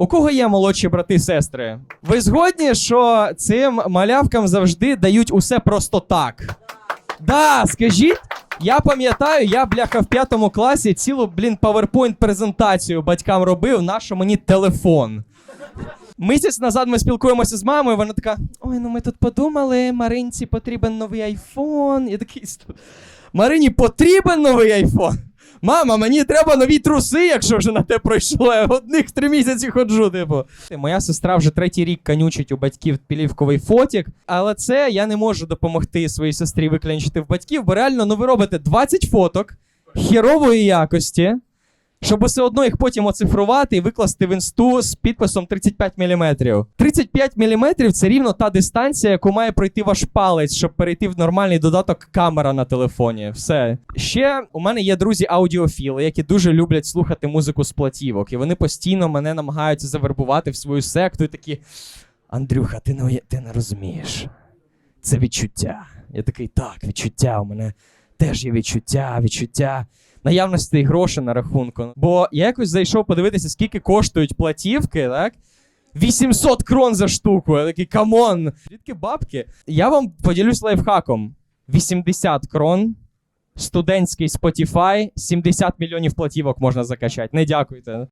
У кого є молодші брати і сестри? Ви згодні, що цим малявкам завжди дають усе просто так? Да, скажіть. Я пам'ятаю, я бляха в п'ятому класі цілу, блін, PowerPoint презентацію батькам робив, на що мені телефон. Місяць назад ми спілкуємося з мамою, вона така: ой, ну ми тут подумали, Маринці потрібен новий айфон. Я такий. Марині потрібен новий айфон. Мама, мені треба нові труси, якщо вже на те пройшло. Я одних три місяці ходжу, типу. Моя сестра вже третій рік канючить у батьків пілівковий фотік, але це я не можу допомогти своїй сестрі виклянчити в батьків, бо реально, ну ви робите 20 фоток хірової якості, щоб все одно їх потім оцифрувати і викласти в інсту з підписом 35 мм. 35 мм це рівно та дистанція, яку має пройти ваш палець, щоб перейти в нормальний додаток камера на телефоні. Все. Ще у мене є друзі аудіофіли, які дуже люблять слухати музику з платівок, і вони постійно мене намагаються завербувати в свою секту і такі. Андрюха, ти не, ти не розумієш. Це відчуття. Я такий, так, відчуття. У мене теж є відчуття, відчуття наявності грошей на рахунку. Бо я якось зайшов подивитися, скільки коштують платівки, так? 800 крон за штуку. Я такий, камон. Звідки бабки? Я вам поділюсь лайфхаком: 80 крон, студентський Spotify, 70 мільйонів платівок можна закачати. Не дякуйте.